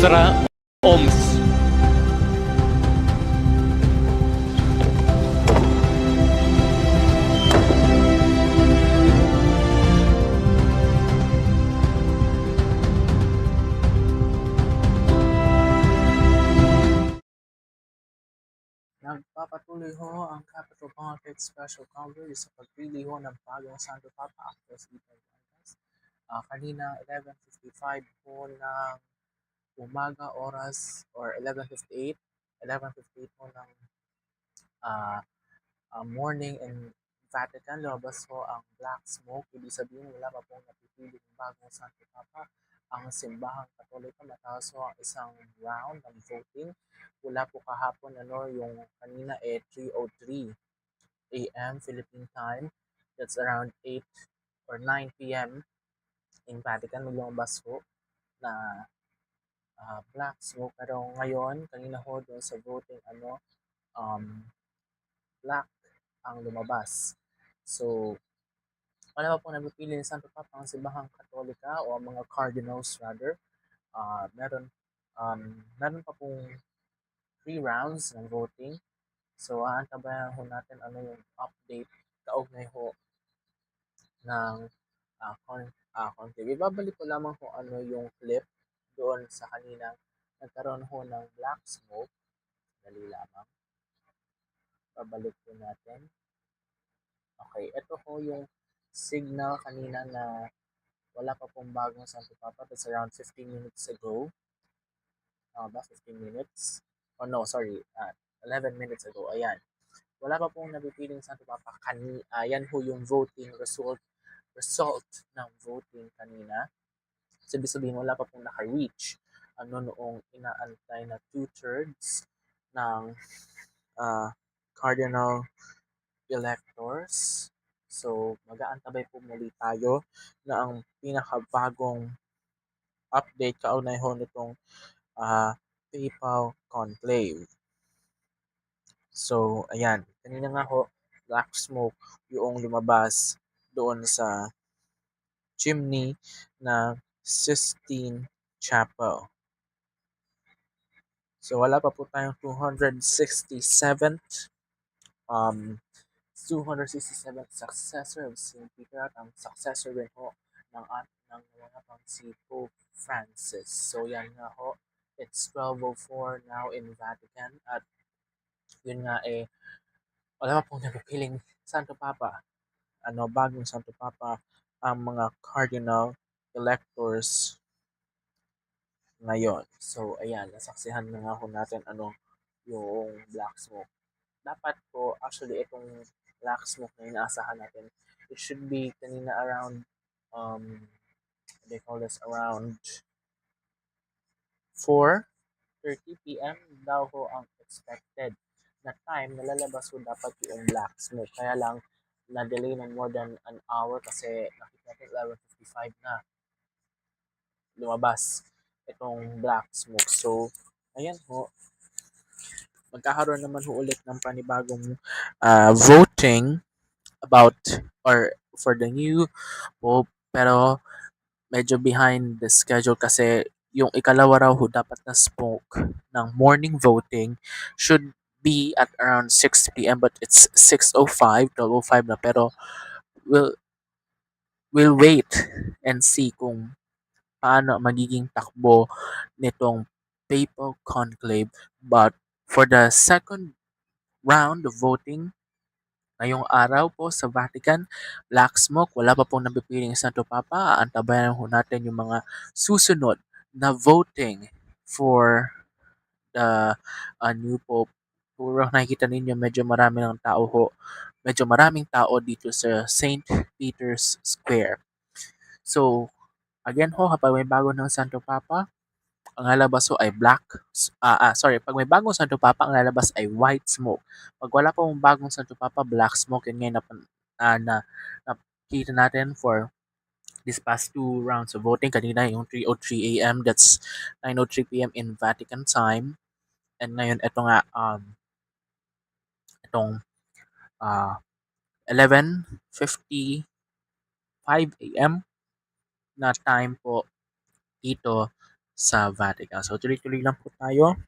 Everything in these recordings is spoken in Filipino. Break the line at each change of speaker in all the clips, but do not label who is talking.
extra ohms.
Nagpapatuloy ho ang Capital Market Special Coverage sa pagpili ho ng bagong Santo Papa after Sleeper Guidance. Ah, kanina 11.55 po ng umaga oras or 11.58 11.58 po ng ah, ah, morning in Vatican. Lumabas ho ang black smoke. Ibig sabihin wala pa pong napipili ng bagong Santo Papa ang simbahang katolika matapos ho ang isang round ng voting wala po kahapon ano yung kanina eh 3:03 AM Philippine time that's around 8 or 9 PM in Vatican may lumabas po na ah, black smoke pero ngayon kanina ho doon sa voting ano um, black ang lumabas so wala pa po napipili ng Santo Papa ang simbahang katolika o ang mga cardinals rather Ah, meron um, meron pa pong three rounds ng voting. So, aantabayan ho natin ano yung update kaugnay ho ng uh, con uh, conclave. Ibabalik ko lamang ho ano yung clip doon sa kaninang nagkaroon ho ng black smoke. Dali lamang. Babalik po natin. Okay, ito ho yung signal kanina na wala pa pong bagong Santo Papa. That's around 15 minutes ago. Tama ba? 15 minutes? Oh no, sorry. Uh, 11 minutes ago. Ayan. Wala pa pong napipiling Santo Papa. Kani, ayan ho yung voting result result ng voting kanina. Sabi sabihin, wala pa pong naka-reach. Ano noong inaantay na two-thirds ng uh, cardinal electors. So, mag-aantabay po muli tayo na ang pinakabagong update kaugnay ho nitong ah, PayPal Conclave. So, ayan. Kanina nga ho, black smoke yung lumabas doon sa chimney na Sistine Chapel. So, wala pa po tayong 267th um, 267th successor of St. Peter at ang successor rin ho ng at ng mga pang si Pope Francis. So yan nga ho, it's 12.04 now in Vatican at yun nga eh, wala pa pong napipiling Santo Papa. Ano, bagong Santo Papa ang mga cardinal electors ngayon. So, ayan, nasaksihan na nga ho natin ano yung black smoke. Dapat po, actually, itong black smoke na inaasahan natin, it should be kanina around, um, they call this, around 4.30 p.m. daw ho ang expected na time na lalabas ho dapat yung black smoke. Kaya lang, na-delay ng more than an hour kasi nakita natin 11.55 na lumabas itong black smoke. So, ayan ho, magkakaroon naman ho ulit ng panibagong uh, voting about or for the new pope pero medyo behind the schedule kasi yung ikalawa raw ho dapat na smoke ng morning voting should be at around 6 p.m. but it's 6.05, 12.05 na pero we'll, we'll wait and see kung paano magiging takbo nitong papal conclave but for the second round of voting ngayong araw po sa Vatican, black smoke, wala pa pong napipiling Santo Papa. Antabayan ho natin yung mga susunod na voting for the uh, new Pope. Puro nakikita ninyo medyo marami ng tao ho. Medyo maraming tao dito sa St. Peter's Square. So, again ho, kapag may bago ng Santo Papa, ang lalabas ho ay black, ah, ah, sorry, pag may bagong Santo Papa, ang lalabas ay white smoke. Pag wala pa mong bagong Santo Papa, black smoke, yun ngayon na, na, na, nakita natin for this past two rounds of voting. Kanina yung 3.03 a.m., that's 9.03 p.m. in Vatican time. And ngayon, ito nga, um, itong uh, 11.55 a.m. na time po dito sa Vatican. So tuloy-tuloy lang po tayo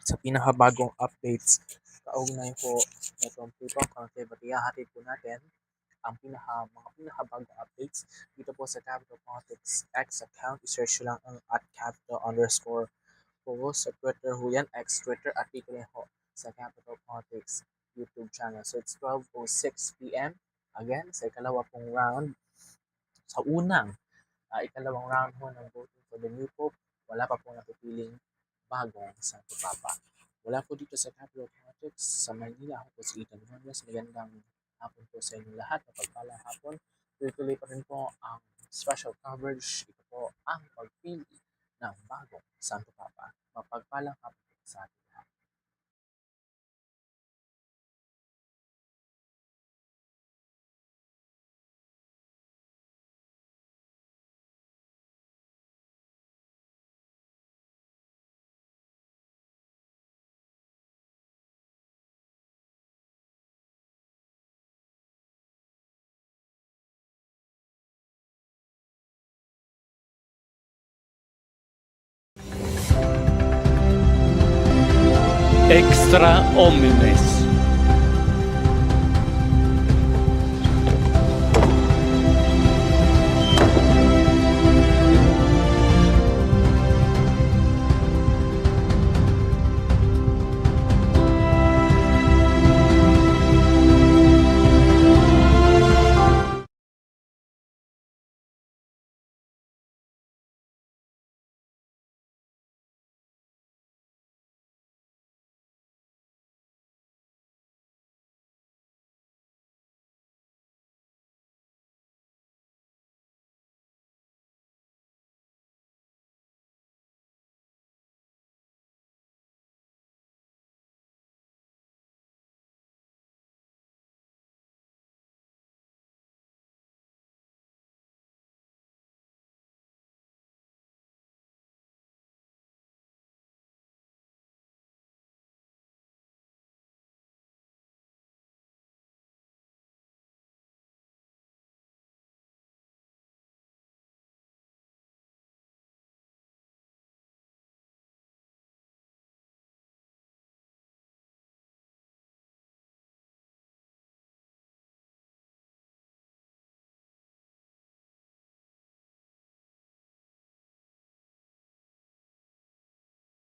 sa pinakabagong updates kaugnay po itong Conclave at ihahatid po natin ang pinaka, mga pinakabagong updates dito po sa Capital Politics X account. I-search lang ang at capital underscore po sa Twitter ho yan, X Twitter rin ho sa Capital Politics YouTube channel. So it's 12.06 p.m. Again, sa ikalawa pong round sa unang uh, ikalawang round ho ng voting for the new Pope, wala pa po napipiling bagong Santo Papa. Wala po dito sa Capital Politics sa Manila. Ako po si Ethan Hernandez. Magandang hapon po sa inyong lahat. Mapagpalang hapon. Tuloy-tuloy pa rin po ang special coverage. Ito po ang pagpili ng bagong Santo Papa. Mapagpalang hapon po sa ating
extra omnes